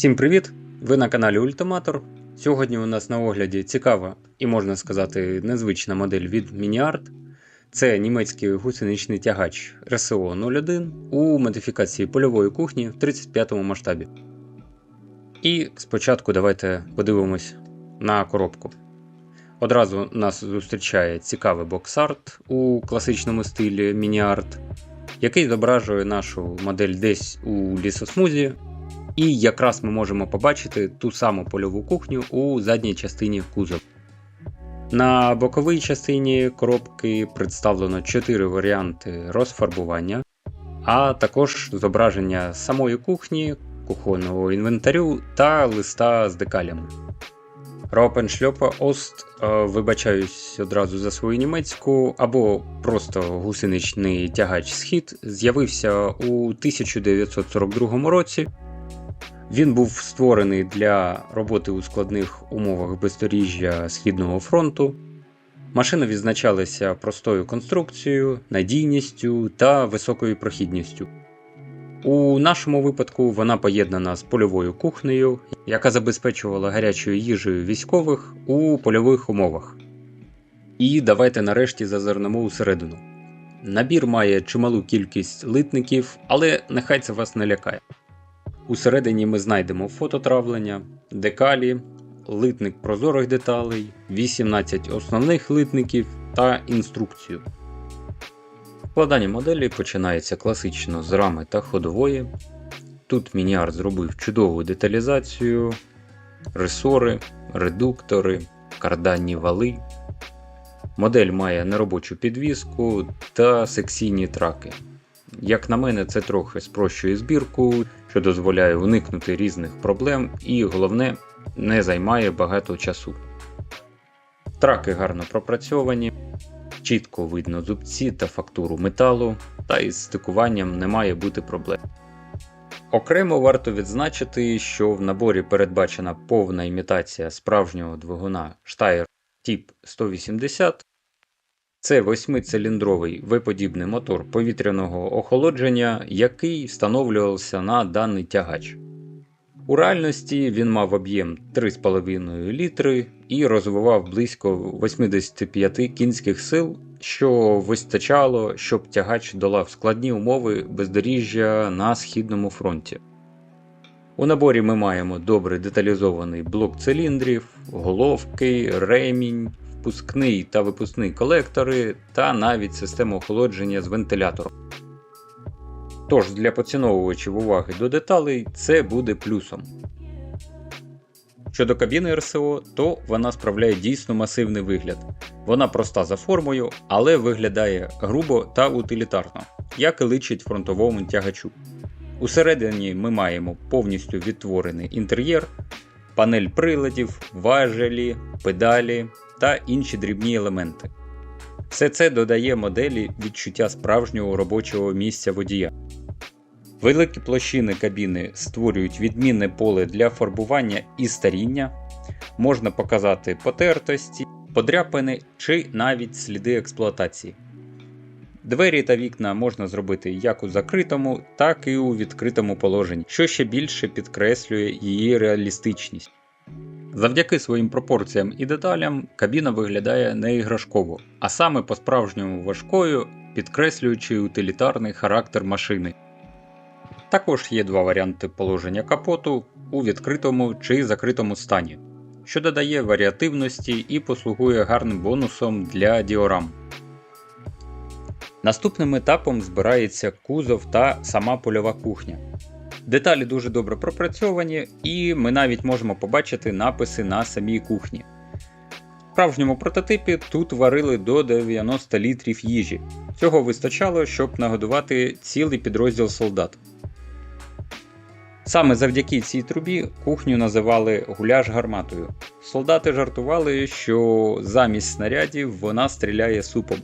Всім привіт! Ви на каналі Ультиматор. Сьогодні у нас на огляді цікава і можна сказати незвична модель від MiniArt. Це німецький гусеничний тягач RSO 01 у модифікації польової кухні в 35 масштабі. І спочатку давайте подивимось на коробку. Одразу нас зустрічає цікавий бокс-арт у класичному стилі MiniArt, який зображує нашу модель десь у лісосмузі. І якраз ми можемо побачити ту саму польову кухню у задній частині кузова. На боковій частині коробки представлено 4 варіанти розфарбування, а також зображення самої кухні, кухонного інвентарю та листа з декалями. Ропеншльопа Ост, вибачаюсь одразу за свою німецьку, або просто гусеничний тягач схід, з'явився у 1942 році. Він був створений для роботи у складних умовах бездоріжжя Східного фронту. Машина відзначалася простою конструкцією, надійністю та високою прохідністю. У нашому випадку вона поєднана з польовою кухнею, яка забезпечувала гарячою їжею військових у польових умовах. І давайте нарешті зазирнемо усередину. Набір має чималу кількість литників, але нехай це вас не лякає. Усередині ми знайдемо фототравлення, декалі, литник прозорих деталей, 18 основних литників та інструкцію. Вкладання моделі починається класично з рами та ходової. Тут Мініар зробив чудову деталізацію, ресори, редуктори, карданні вали. Модель має неробочу підвіску та секційні траки. Як на мене, це трохи спрощує збірку, що дозволяє уникнути різних проблем і, головне, не займає багато часу. Траки гарно пропрацьовані, чітко видно зубці та фактуру металу, та із стикуванням не має бути проблем. Окремо варто відзначити, що в наборі передбачена повна імітація справжнього двигуна Steyr Tip 180 це восьмициліндровий V-подібний мотор повітряного охолодження, який встановлювався на даний тягач. У реальності він мав об'єм 3,5 літри і розвивав близько 85 кінських сил, що вистачало, щоб тягач долав складні умови бездоріжжя на східному фронті. У наборі ми маємо добре деталізований блок циліндрів, головки, ремінь, впускний та випускний колектори та навіть систему охолодження з вентилятором. Тож для поціновувачів уваги до деталей це буде плюсом. Щодо кабіни РСО, то вона справляє дійсно масивний вигляд. Вона проста за формою, але виглядає грубо та утилітарно, як і личить фронтовому тягачу. Усередині ми маємо повністю відтворений інтер'єр, панель приладів, важелі, педалі та інші дрібні елементи. Все це додає моделі відчуття справжнього робочого місця водія. Великі площини кабіни створюють відмінне поле для фарбування і старіння, можна показати потертості, подряпини чи навіть сліди експлуатації. Двері та вікна можна зробити як у закритому, так і у відкритому положенні, що ще більше підкреслює її реалістичність. Завдяки своїм пропорціям і деталям кабіна виглядає не іграшково, а саме по-справжньому важкою, підкреслюючи утилітарний характер машини. Також є два варіанти положення капоту у відкритому чи закритому стані, що додає варіативності і послугує гарним бонусом для діорам. Наступним етапом збирається кузов та сама польова кухня. Деталі дуже добре пропрацьовані, і ми навіть можемо побачити написи на самій кухні. В справжньому прототипі тут варили до 90 літрів їжі. Цього вистачало, щоб нагодувати цілий підрозділ солдат. Саме завдяки цій трубі кухню називали гуляш гарматою. Солдати жартували, що замість снарядів вона стріляє супом.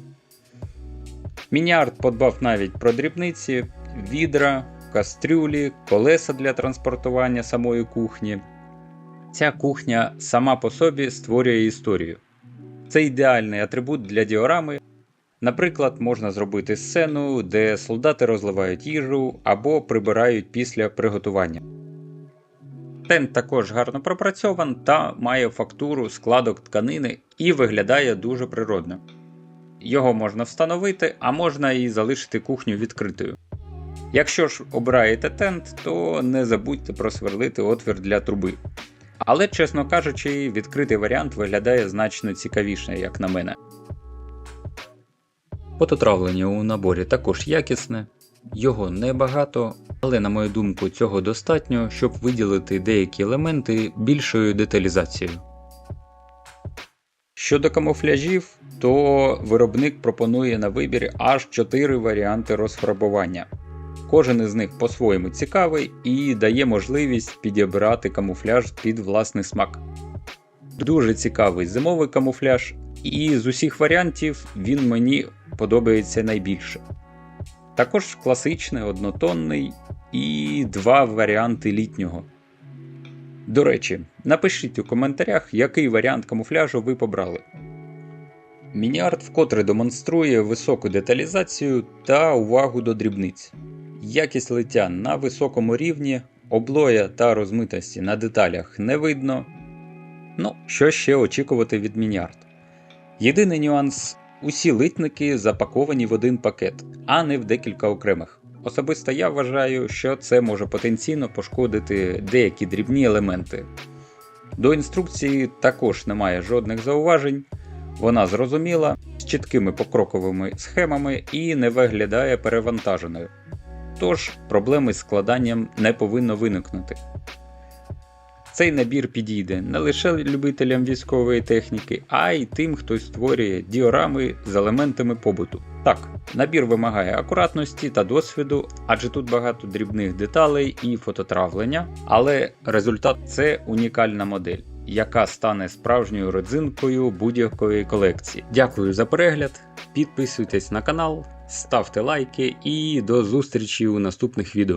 Мініард подбав навіть про дрібниці, відра, кастрюлі, колеса для транспортування самої кухні. Ця кухня сама по собі створює історію. Це ідеальний атрибут для діорами. Наприклад, можна зробити сцену, де солдати розливають їжу або прибирають після приготування. Тент також гарно пропрацьован та має фактуру складок тканини і виглядає дуже природно. Його можна встановити, а можна і залишити кухню відкритою. Якщо ж обираєте тент, то не забудьте просверлити отвір для труби. Але, чесно кажучи, відкритий варіант виглядає значно цікавіше, як на мене. Фототравлення у наборі також якісне, його небагато, але на мою думку цього достатньо, щоб виділити деякі елементи більшою деталізацією. Щодо камуфляжів, то виробник пропонує на вибір аж 4 варіанти розфарбування. Кожен із них по-своєму цікавий і дає можливість підібрати камуфляж під власний смак. Дуже цікавий зимовий камуфляж, і з усіх варіантів він мені подобається найбільше. Також класичний однотонний і два варіанти літнього. До речі, напишіть у коментарях, який варіант камуфляжу ви побрали. Мініарт вкотре демонструє високу деталізацію та увагу до дрібниць. Якість лиття на високому рівні, облоя та розмитості на деталях не видно. Ну, що ще очікувати від Мініарт? Єдиний нюанс усі литники запаковані в один пакет, а не в декілька окремих. Особисто я вважаю, що це може потенційно пошкодити деякі дрібні елементи. До інструкції також немає жодних зауважень, вона зрозуміла з чіткими покроковими схемами і не виглядає перевантаженою. Тож проблеми з складанням не повинно виникнути. Цей набір підійде не лише любителям військової техніки, а й тим, хто створює діорами з елементами побуту. Так, набір вимагає акуратності та досвіду, адже тут багато дрібних деталей і фототравлення, але результат це унікальна модель, яка стане справжньою родзинкою будь-якої колекції. Дякую за перегляд, підписуйтесь на канал, ставте лайки і до зустрічі у наступних відео.